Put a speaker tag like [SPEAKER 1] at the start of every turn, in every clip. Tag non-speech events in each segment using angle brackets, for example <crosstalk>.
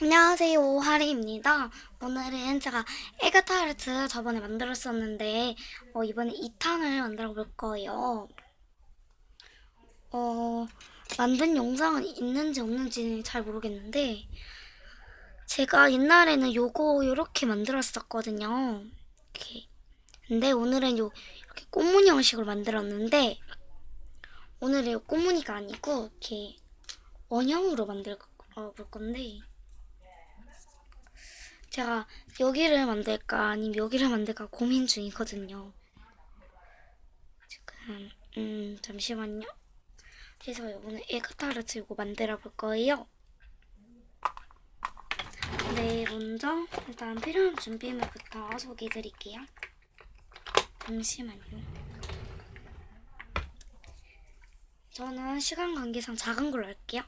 [SPEAKER 1] 안녕하세요, 하리입니다. 오늘은 제가 에그타르트 저번에 만들었었는데, 어, 이번에 2탄을 만들어 볼 거예요. 어, 만든 영상은 있는지 없는지는 잘 모르겠는데, 제가 옛날에는 요거 요렇게 만들었었거든요. 이렇게. 근데 오늘은 요, 이렇게 꽃무늬 형식으로 만들었는데, 오늘은 요 꽃무늬가 아니고, 이렇게 원형으로 만들 어, 볼 건데, 제가 여기를 만들까 아니면 여기를 만들까 고민 중이거든요. 지금 음 잠시만요. 그래서 오늘 에그타르트 이거 만들어 볼 거예요. 네, 먼저 일단 필요한 준비물부터 소개해 드릴게요. 잠시만요. 저는 시간 관계상 작은 걸로 할게요.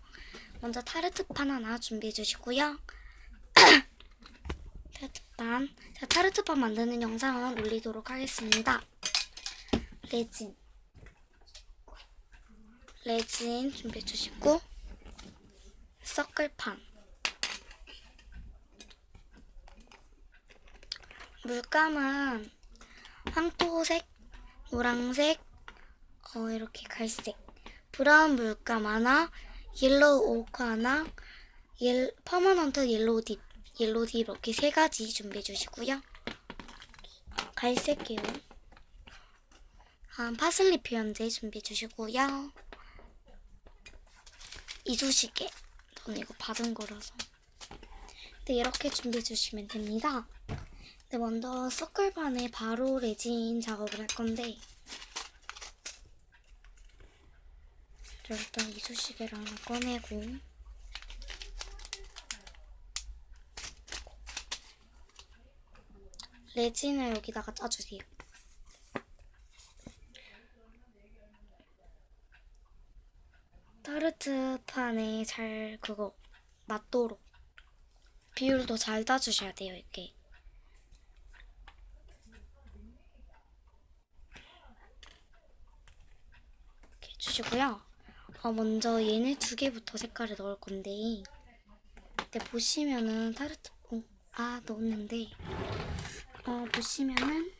[SPEAKER 1] 먼저 타르트판 하나 준비해 주시고요. <clears throat> 타르트판. 제가 타르트판 만드는 영상은 올리도록 하겠습니다. 레진. 레진 준비해 주시고, 서클판. 물감은 황토색, 노랑색, 어, 이렇게 갈색. 브라운 물감 하나, 옐로우 오크 하나, 옐, 퍼머넌트 옐로우 딥. 옐로우 딥 이렇게 세 가지 준비해 주시고요. 갈색 계열. 아, 파슬리 표현제 준비해 주시고요. 이쑤시개. 저는 이거 받은 거라서. 네, 이렇게 준비해 주시면 됩니다. 네, 먼저 서클판에 바로 레진 작업을 할 건데 저 일단 이쑤시개를 하나 꺼내고 레진을 여기다가 짜주세요. 타르트 판에 잘 그거 맞도록 비율도 잘 짜주셔야 돼요 이렇게. 이렇게 해주시고요. 어, 먼저 얘네 두 개부터 색깔을 넣을 건데 근데 보시면은 타르트 어, 아 넣었는데 어, 보시면은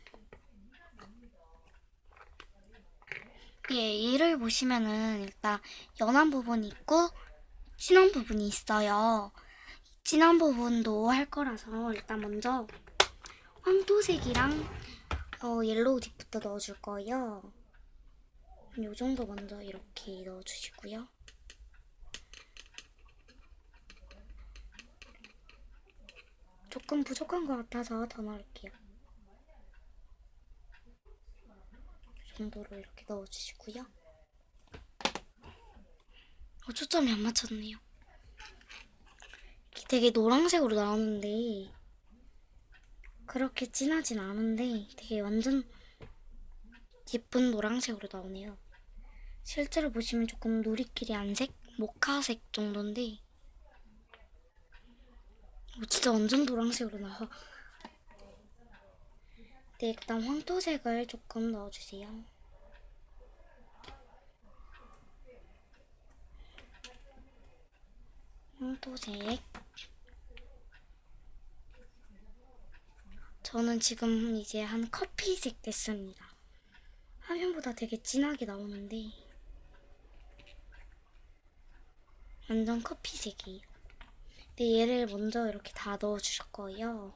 [SPEAKER 1] 예, 얘를 보시면은 일단 연한 부분이 있고 진한 부분이 있어요. 진한 부분도 할 거라서 일단 먼저 황토색이랑 어, 옐로우 딥부터 넣어줄 거예요. 요 정도 먼저 이렇게 넣어주시고요. 조금 부족한 것 같아서 더 넣을게요. 이 정도로 이렇게 넣어주시고요. 어, 초점이 안 맞췄네요. 되게 노란색으로 나오는데 그렇게 진하진 않은데 되게 완전 예쁜 노란색으로 나오네요. 실제로 보시면 조금 누리끼리 안색, 모카색 정도인데 어, 진짜 완전 노란색으로 나와. 네, 일단 황토색을 조금 넣어주세요. 황토색. 저는 지금 이제 한 커피색 됐습니다. 화면보다 되게 진하게 나오는데 완전 커피색이에요. 근데 얘를 먼저 이렇게 다 넣어 주실 거예요.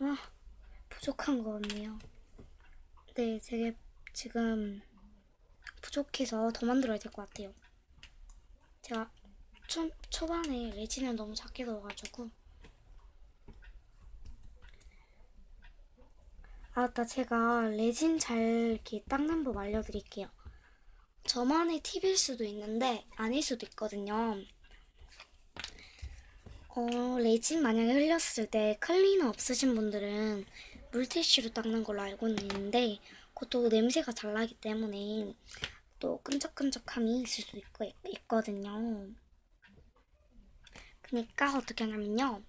[SPEAKER 1] 와, 부족한 것 같네요. 네, 되게 지금 부족해서 더 만들어야 될 것 같아요. 제가 초, 초반에 레진을 너무 작게 넣어가지고 아, 맞다. 제가 레진 잘 이렇게 닦는 법 알려드릴게요. 저만의 팁일 수도 있는데 아닐 수도 있거든요. 어, 레진 만약에 흘렸을 때 클리너 없으신 분들은 물티슈로 닦는 걸로 알고는 있는데 그것도 냄새가 잘 나기 때문에 또 끈적끈적함이 있을 수 있고, 있거든요. 그러니까 어떻게 하냐면요.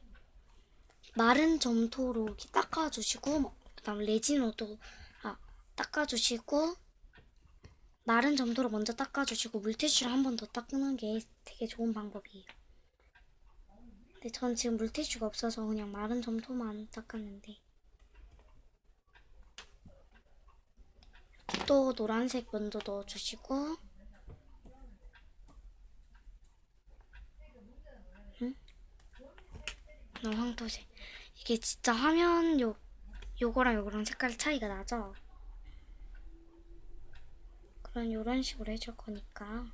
[SPEAKER 1] 마른 점토로 닦아주시고 뭐, 그다음 레진으로도 아 닦아주시고 마른 점토로 먼저 닦아주시고 물티슈로 한 번 더 닦는 게 되게 좋은 방법이에요. 근데 전 지금 물티슈가 없어서 그냥 마른 점토만 닦았는데 또 노란색 먼저 넣어주시고 응? 나 황토색 이게 진짜 화면 요 요거랑 요거랑 색깔 차이가 나죠? 그런 요런 식으로 해줄 거니까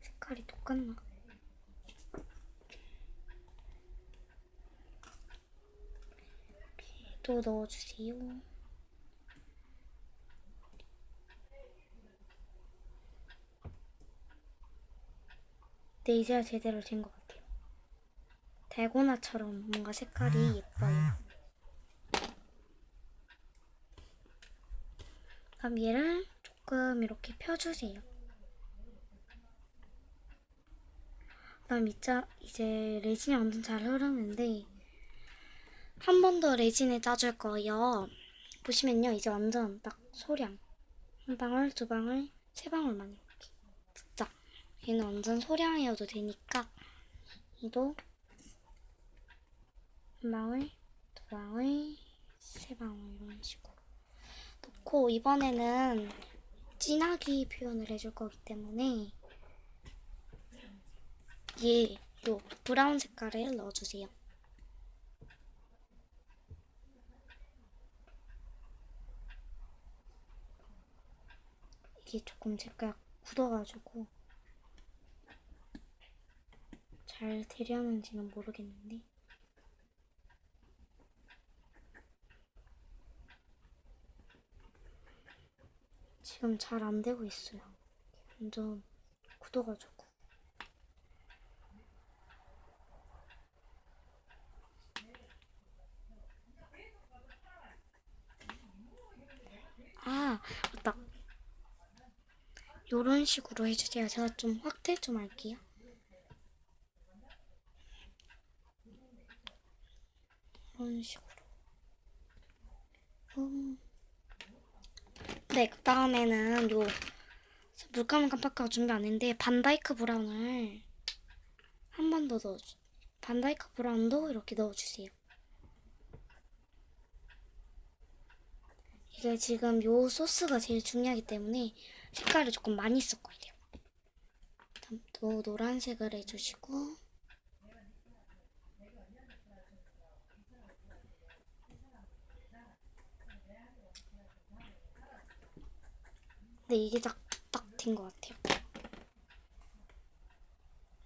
[SPEAKER 1] 색깔이 똑같나? 또 넣어주세요. 네, 이제야 제대로 된 것 같아요. 달고나처럼 뭔가 색깔이 예뻐요. 그럼 얘를 조금 이렇게 펴주세요. 그다음 이제 이제 레진이 완전 잘 흐르는데 한 번 더 레진을 짜줄 거예요. 보시면요, 이제 완전 딱 소량 한 방울, 두 방울, 세 방울만 이렇게 진짜 얘는 완전 소량이어도 되니까 이도 한 방울, 두 방울, 세 방울 이런 식으로 넣고 이번에는 진하게 표현을 해줄 거기 때문에 얘, 요 브라운 색깔을 넣어주세요. 이게 조금 제가 굳어가지고 잘 되려는지는 모르겠는데 지금 잘 안 되고 있어요. 완전 굳어가지고. 아, 맞다. 요런 식으로 해주세요. 제가 좀 확대 좀 할게요. 이런 식으로. 음. 네, 그 다음에는 요 물감은 깜빡하고 준비 안 했는데 반다이크 브라운을 한 번 더 넣어주. 반다이크 브라운도 이렇게 넣어주세요. 이게 지금 요 소스가 제일 중요하기 때문에 색깔을 조금 많이 쓸 거예요. 다음 또 노란색을 해주시고 네, 이게 딱, 딱된 것 같아요.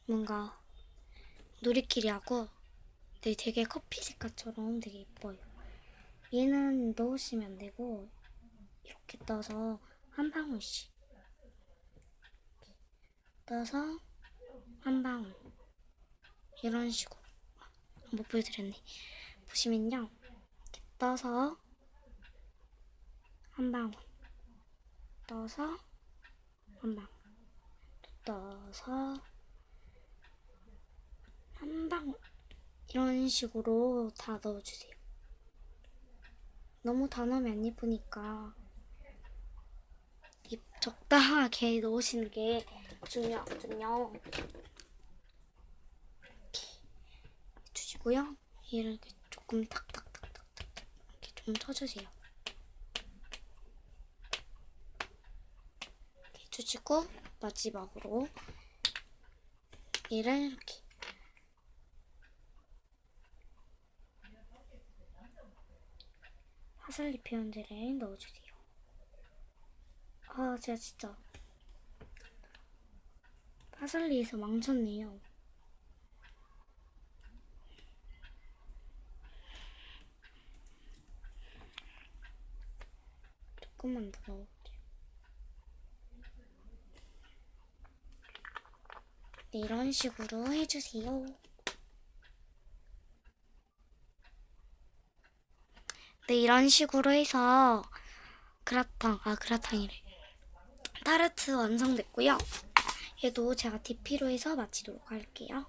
[SPEAKER 1] 뭔가 누리끼리하고 네, 되게 커피 색깔처럼 되게 예뻐요. 얘는 넣으시면 안 되고 이렇게 떠서 한 방울씩 떠서 한 방울 이런 식으로 못 보여드렸네. 보시면요, 이렇게 떠서 한 방울 떠서 한 방울 떠서 한 방울 이런 식으로 다 넣어주세요. 너무 다 넣으면 안 예쁘니까 이 적당하게 <laughs> 넣으시는 게 중요하거든요. 이렇게 해주시고요. 이렇게 조금 탁탁탁탁탁 이렇게 좀 쳐주세요. 이렇게 해주시고 마지막으로 얘를 이렇게 파슬리 표현제를 넣어주세요. 아, 제가 진짜 파슬리에서 망쳤네요. 조금만 더 넣어볼게요. 네, 이런 식으로 해주세요. 네, 이런 식으로 해서 그라탕, 아, 그라탕이래. 타르트 완성됐고요. 얘도 제가 DP로 해서 마치도록 할게요.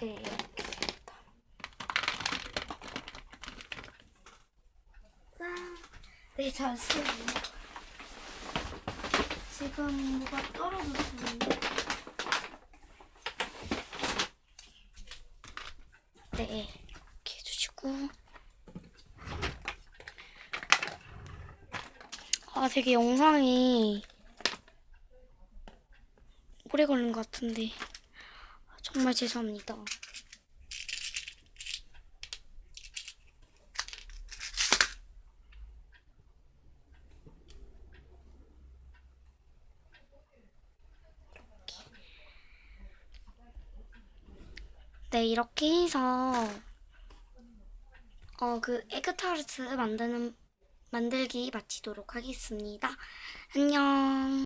[SPEAKER 1] 네, 이렇게 됐다. 짠! 네, 잠시만요. 지금 뭐가 떨어졌는데. 네, 이렇게 해주시고. 아, 되게 영상이 오래 걸린 것 같은데. 정말 죄송합니다. 네, 이렇게 해서 어, 그 에그타르트 만드는 만들기 마치도록 하겠습니다. 안녕.